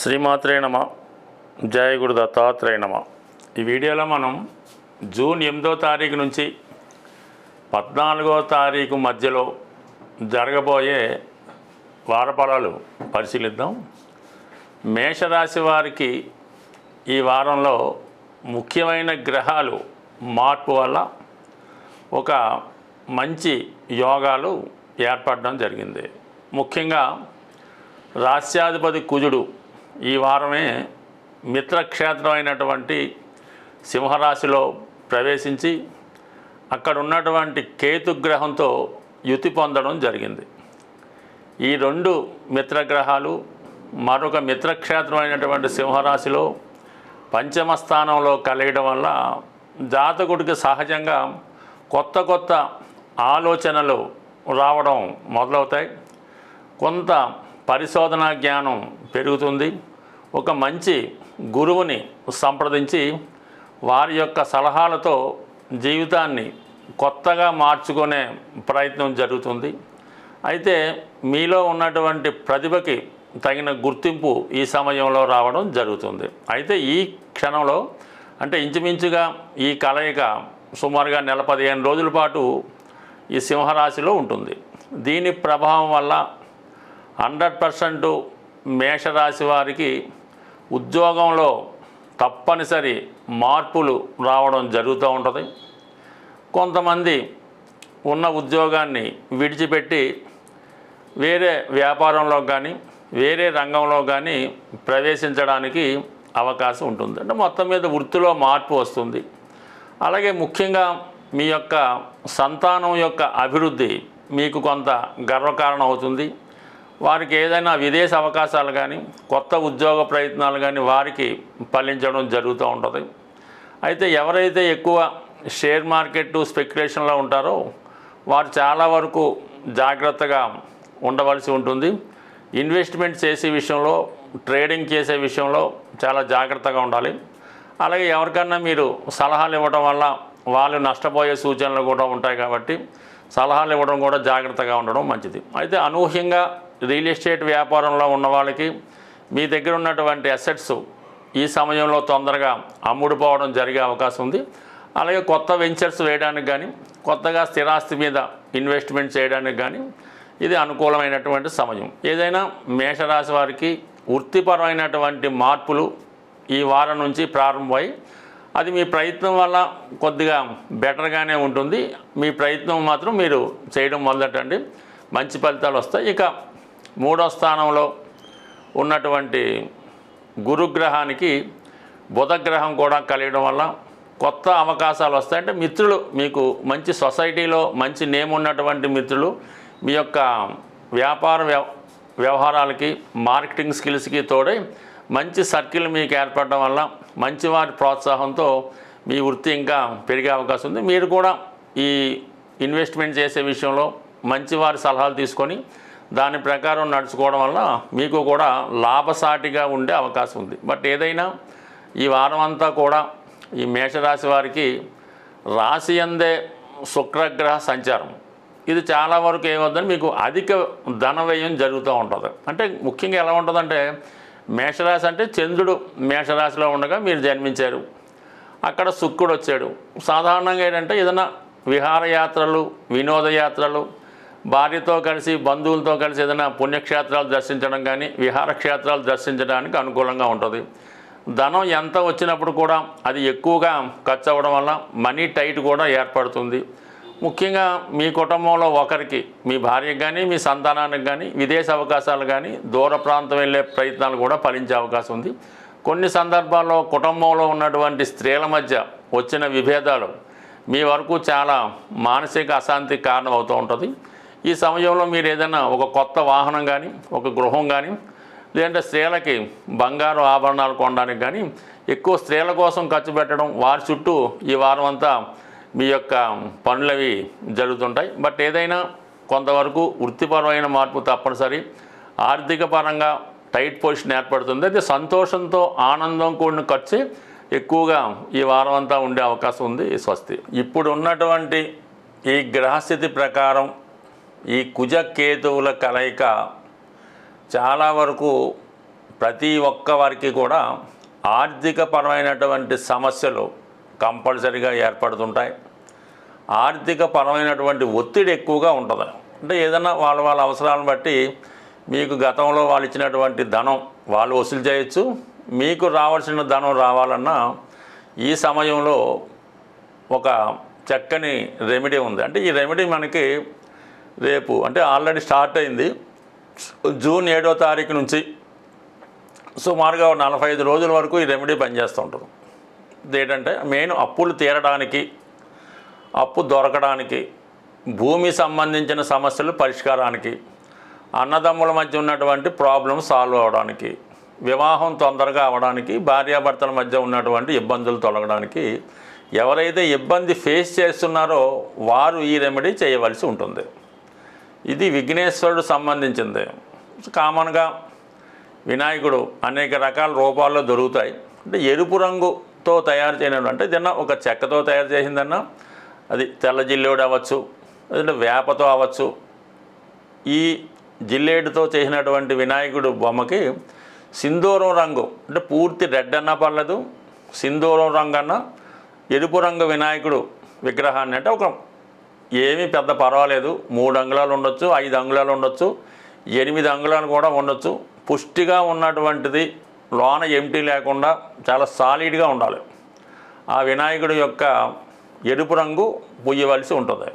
శ్రీమాత్రే నమ. జయ గురు దత్తాత్రేయ నమ. ఈ వీడియోలో మనం జూన్ ఎనిమిదో తారీఖు నుంచి పద్నాలుగో తారీఖు మధ్యలో జరగబోయే వారఫలాలు పరిశీలిద్దాం. మేషరాశి వారికి ఈ వారంలో ముఖ్యమైన గ్రహాలు మార్పు వల్ల ఒక మంచి యోగాలు ఏర్పడడం జరిగింది. ముఖ్యంగా రాస్యాధిపతి కుజుడు ఈ వారమే మిత్రక్షేత్రం అయినటువంటి సింహరాశిలో ప్రవేశించి అక్కడ ఉన్నటువంటి కేతుగ్రహంతో యుతి పొందడం జరిగింది. ఈ రెండు మిత్రగ్రహాలు మరొక మిత్రక్షేత్రం అయినటువంటి సింహరాశిలో పంచమ స్థానంలో కలిగడం వల్ల జాతకుడికి సహజంగా కొత్త కొత్త ఆలోచనలు రావడం మొదలవుతాయి. కొంత పరిశోధనా జ్ఞానం పెరుగుతుంది. ఒక మంచి గురువుని సంప్రదించి వారి యొక్క సలహాలతో జీవితాన్ని కొత్తగా మార్చుకునే ప్రయత్నం జరుగుతుంది. అయితే మీలో ఉన్నటువంటి ప్రతిభకి తగిన గుర్తింపు ఈ సమయంలో రావడం జరుగుతుంది. అయితే ఈ క్షణంలో అంటే ఇంచుమించుగా ఈ కలయిక సుమారుగా నెల పదిహేను రోజుల పాటు ఈ సింహరాశిలో ఉంటుంది. దీని ప్రభావం వల్ల హండ్రెడ్ పర్సెంట్ మేషరాశి వారికి ఉద్యోగంలో తప్పనిసరి మార్పులు రావడం జరుగుతూ ఉంటుంది. కొంతమంది ఉన్న ఉద్యోగాన్ని విడిచిపెట్టి వేరే వ్యాపారంలో కానీ వేరే రంగంలో కానీ ప్రవేశించడానికి అవకాశం ఉంటుంది. అంటే మొత్తం మీద వృత్తిలో మార్పు వస్తుంది. అలాగే ముఖ్యంగా మీ యొక్క సంతానం యొక్క అభివృద్ధి మీకు కొంత గర్వకారణం అవుతుంది. వారికి ఏదైనా విదేశ అవకాశాలు కానీ కొత్త ఉద్యోగ ప్రయత్నాలు కానీ వారికి ఫలించడం జరుగుతూ ఉంటుంది. అయితే ఎవరైతే ఎక్కువ షేర్ మార్కెట్ స్పెక్యులేషన్లో ఉంటారో వారు చాలా వరకు జాగ్రత్తగా ఉండవలసి ఉంటుంది. ఇన్వెస్ట్మెంట్ చేసే విషయంలో ట్రేడింగ్ చేసే విషయంలో చాలా జాగ్రత్తగా ఉండాలి. అలాగే ఎవరికన్నా మీరు సలహాలు ఇవ్వడం వల్ల వాళ్ళు నష్టపోయే సూచనలు కూడా ఉంటాయి కాబట్టి సలహాలు ఇవ్వడం కూడా జాగ్రత్తగా ఉండడం మంచిది. అయితే అనూహ్యంగా రియల్ ఎస్టేట్ వ్యాపారంలో ఉన్న వాళ్ళకి మీ దగ్గర ఉన్నటువంటి అసెట్స్ ఈ సమయంలో తొందరగా అమ్ముడుపోవడం జరిగే అవకాశం ఉంది. అలాగే కొత్త వెంచర్స్ వేయడానికి కానీ కొత్తగా స్థిరాస్తి మీద ఇన్వెస్ట్మెంట్ చేయడానికి కానీ ఇది అనుకూలమైనటువంటి సమయం. ఏదైనా మేషరాశి వారికి వృత్తిపరమైనటువంటి మార్పులు ఈ వారం నుంచి ప్రారంభమై అది మీ ప్రయత్నం వల్ల కొద్దిగా బెటర్గానే ఉంటుంది. మీ ప్రయత్నం మాత్రం మీరు చేయడం మొదలెట్టండి. మంచి ఫలితాలు వస్తాయి. ఇక మూడో స్థానంలో ఉన్నటువంటి గురుగ్రహానికి బుధగ్రహం కూడా కలియడం వల్ల కొత్త అవకాశాలు వస్తాయంటే మిత్రులు మీకు మంచి సొసైటీలో మంచి నేమ్ ఉన్నటువంటి మిత్రులు మీ యొక్క వ్యాపార వ్యవ వ్యవహారాలకి మార్కెటింగ్ స్కిల్స్కి తోడై మంచి సర్కిల్ మీకు ఏర్పడడం వల్ల మంచి వారి ప్రోత్సాహంతో మీ వృత్తి ఇంకా పెరిగే అవకాశం ఉంది. మీరు కూడా ఈ ఇన్వెస్ట్మెంట్ చేసే విషయంలో మంచి వారి సలహాలు తీసుకొని దాని ప్రకారం నడుచుకోవడం వల్ల మీకు కూడా లాభసాటిగా ఉండే అవకాశం ఉంది. బట్ ఏదైనా ఈ వారం అంతా కూడా ఈ మేషరాశి వారికి రాశి అందే శుక్రగ్రహ సంచారం. ఇది చాలా వరకు ఏమవుతుందని మీకు అధిక ధన వ్యయం జరుగుతూ ఉంటుంది. అంటే ముఖ్యంగా ఎలా ఉంటుందంటే మేషరాశి అంటే చంద్రుడు మేషరాశిలో ఉండగా మీరు జన్మించారు. అక్కడ శుక్రుడు వచ్చాడు. సాధారణంగా ఏంటంటే ఏదైనా విహారయాత్రలు వినోదయాత్రలు భార్యతో కలిసి బంధువులతో కలిసి ఏదైనా పుణ్యక్షేత్రాలు దర్శించడం కానీ విహారక్షేత్రాలు దర్శించడానికి అనుకూలంగా ఉంటుంది. ధనం ఎంత వచ్చినప్పుడు కూడా అది ఎక్కువగా ఖర్చు అవ్వడం వల్ల మనీ టైట్ కూడా ఏర్పడుతుంది. ముఖ్యంగా మీ కుటుంబంలో ఒకరికి మీ భార్యకు కానీ మీ సంతానానికి కానీ విదేశ అవకాశాలు కానీ దూర ప్రాంతం వెళ్ళే ప్రయత్నాలు కూడా ఫలించే అవకాశం ఉంది. కొన్ని సందర్భాల్లో కుటుంబంలో ఉన్నటువంటి స్త్రీల మధ్య వచ్చిన విభేదాలు మీ వరకు చాలా మానసిక అశాంతికి కారణం అవుతూ ఉంటుంది. ఈ సమయంలో మీరు ఏదైనా ఒక కొత్త వాహనం కానీ ఒక గృహం కానీ లేదంటే స్త్రీలకి బంగారు ఆభరణాలు కొనడానికి కానీ ఎక్కువ స్త్రీల కోసం ఖర్చు పెట్టడం వారి చుట్టూ ఈ వారం అంతా మీ యొక్క పనులవి జరుగుతుంటాయి. బట్ ఏదైనా కొంతవరకు వృత్తిపరమైన మార్పు తప్పనిసరి. ఆర్థిక పరంగా టైట్ పొజిషన్ ఏర్పడుతుంది. అయితే సంతోషంతో ఆనందం కూడిన ఖర్చు ఎక్కువగా ఈ వారం అంతా ఉండే అవకాశం ఉంది. స్వస్తి. ఇప్పుడు ఉన్నటువంటి ఈ గ్రహస్థితి ప్రకారం ఈ కుజకేతువుల కలయిక చాలా వరకు ప్రతి ఒక్క వారికి కూడా ఆర్థిక పరమైనటువంటి సమస్యలు కంపల్సరిగా ఏర్పడుతుంటాయి. ఆర్థిక పరమైనటువంటి ఒత్తిడి ఎక్కువగా ఉంటుంది. అంటే ఏదైనా వాళ్ళ వాళ్ళ అవసరాలను బట్టి మీకు గతంలో వాళ్ళు ఇచ్చినటువంటి ధనం వాళ్ళు వసూలు చేయొచ్చు. మీకు రావాల్సిన ధనం రావాలన్నా ఈ సమయంలో ఒక చక్కని రెమెడీ ఉంది. అంటే ఈ రెమెడీ మనకి రేపు అంటే ఆల్రెడీ స్టార్ట్ అయింది. జూన్ ఏడో తారీఖు నుంచి సుమారుగా నలభై ఐదు రోజుల వరకు ఈ రెమెడీ పనిచేస్తూ ఉంటుంది. ఏంటంటే మెయిన్ అప్పులు తీరడానికి అప్పు దొరకడానికి భూమి సంబంధించిన సమస్యలు పరిష్కారానికి అన్నదమ్ముల మధ్య ఉన్నటువంటి ప్రాబ్లం సాల్వ్ అవడానికి వివాహం తొందరగా అవడానికి భార్యాభర్తల మధ్య ఉన్నటువంటి ఇబ్బందులు తొలగడానికి ఎవరైతే ఇబ్బంది ఫేస్ చేస్తున్నారో వారు ఈ రెమెడీ చేయవలసి ఉంటుంది. ఇది విఘ్నేశ్వరుడు సంబంధించింది. కామన్గా వినాయకుడు అనేక రకాల రూపాల్లో దొరుకుతాయి. అంటే ఎరుపు రంగుతో తయారు చేయడం అంటే ఏదన్నా ఒక చెక్కతో తయారు చేసిందన్నా అది తెల్ల జిల్లేడు అవ్వచ్చు లేదంటే వేపతో అవ్వచ్చు. ఈ జిల్లేడుతో చేసినటువంటి వినాయకుడు బొమ్మకి సింధూరం రంగు అంటే పూర్తి రెడ్ అన్నా పర్లేదు సింధూరం రంగు అన్నా ఎరుపు రంగు వినాయకుడు విగ్రహాన్ని అంటే ఒక ఏమీ పెద్ద పర్వాలేదు. మూడు అంగుళాలు ఉండొచ్చు ఐదు అంగుళాలు ఉండొచ్చు ఎనిమిది అంగుళాలు కూడా ఉండొచ్చు. పుష్టిగా ఉన్నటువంటిది లోన ఎంటీ లేకుండా చాలా సాలిడ్గా ఉండాలి. ఆ వినాయకుడి యొక్క ఎరుపు రంగు పుయ్యవలసి ఉంటుంది.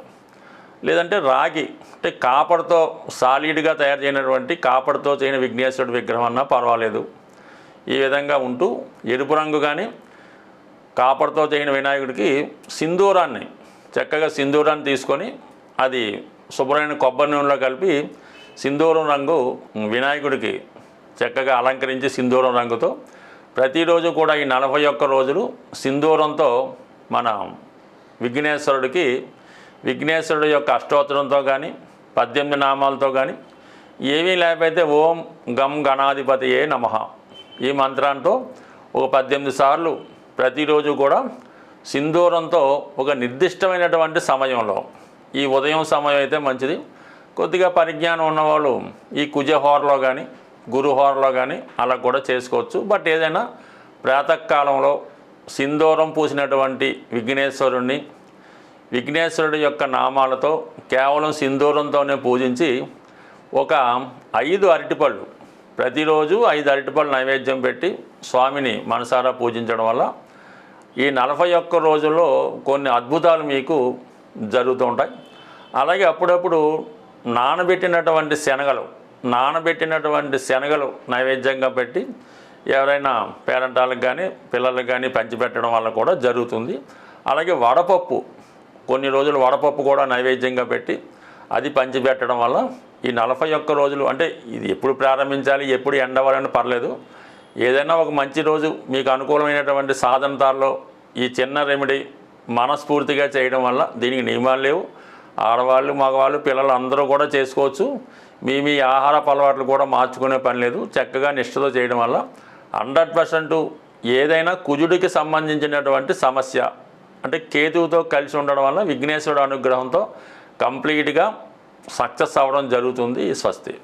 లేదంటే రాగి అంటే కాపర్తో సాలిడ్గా తయారు చేయనటువంటి కాపర్తో చేయని విఘ్నేశ్వరుడు విగ్రహం అన్నా పర్వాలేదు. ఈ విధంగా ఉంటూ ఎరుపు రంగు కానీ కాపర్తో చేయని వినాయకుడికి సింధూరాన్ని చక్కగా సింధూరాన్ని తీసుకొని అది శుభ్రమైన కొబ్బరి నూనెలో కలిపి సింధూరం రంగు వినాయకుడికి చక్కగా అలంకరించి సింధూరం రంగుతో ప్రతిరోజు కూడా ఈ నలభై ఒక్క రోజులు సింధూరంతో మన విఘ్నేశ్వరుడికి విఘ్నేశ్వరుడు యొక్క అష్టోత్తరంతో కానీ పద్దెనిమిది నామాలతో కానీ ఏమీ లేకపోతే ఓం గం గణాధిపతియే నమ ఈ మంత్రంతో ఒక పద్దెనిమిది సార్లు ప్రతిరోజు కూడా సింధూరంతో ఒక నిర్దిష్టమైనటువంటి సమయంలో ఈ ఉదయం సమయం అయితే మంచిది. కొద్దిగా పరిజ్ఞానం ఉన్నవాళ్ళు ఈ కుజహోరలో కానీ గురుహోరలో కానీ అలా కూడా చేసుకోవచ్చు. బట్ ఏదైనా ప్రాతకాలంలో సింధూరం పూసినటువంటి విఘ్నేశ్వరుణ్ణి విఘ్నేశ్వరుడి యొక్క నామాలతో కేవలం సింధూరంతోనే పూజించి ఒక ఐదు అరటిపళ్ళు ప్రతిరోజు ఐదు అరటిపళ్ళు నైవేద్యం పెట్టి స్వామిని మనసారా పూజించడం వల్ల ఈ నలభై ఒక్క రోజుల్లో కొన్ని అద్భుతాలు మీకు జరుగుతూ ఉంటాయి. అలాగే అప్పుడప్పుడు నానబెట్టినటువంటి శనగలు నానబెట్టినటువంటి శనగలు నైవేద్యంగా పెట్టి ఎవరైనా పేరెంటాలకు కానీ పిల్లలకు కానీ పంచిపెట్టడం వల్ల కూడా జరుగుతుంది. అలాగే వడపప్పు కొన్ని రోజులు వడపప్పు కూడా నైవేద్యంగా పెట్టి అది పంచిపెట్టడం వల్ల ఈ నలభై ఒక్క రోజులు అంటే ఇది ఎప్పుడు ప్రారంభించాలి ఎప్పుడు ఎండవాలని పర్లేదు. ఏదైనా ఒక మంచి రోజు మీకు అనుకూలమైనటువంటి సాధనతాల్లో ఈ చిన్న రెమెడీ మనస్ఫూర్తిగా చేయడం వల్ల దీనికి నియమాలు లేవు. ఆడవాళ్ళు మగవాళ్ళు పిల్లలు అందరూ కూడా చేసుకోవచ్చు. మీ మీ ఆహారపు అలవాట్లు కూడా మార్చుకునే పని లేదు. చక్కగా నిష్ఠతో చేయడం వల్ల హండ్రెడ్ పర్సెంట్ ఏదైనా కుజుడికి సంబంధించినటువంటి సమస్య అంటే కేతువుతో కలిసి ఉండడం వల్ల విఘ్నేశ్వరుడు అనుగ్రహంతో కంప్లీట్గా సక్సెస్ అవ్వడం జరుగుతుంది. ఈ స్వస్తి.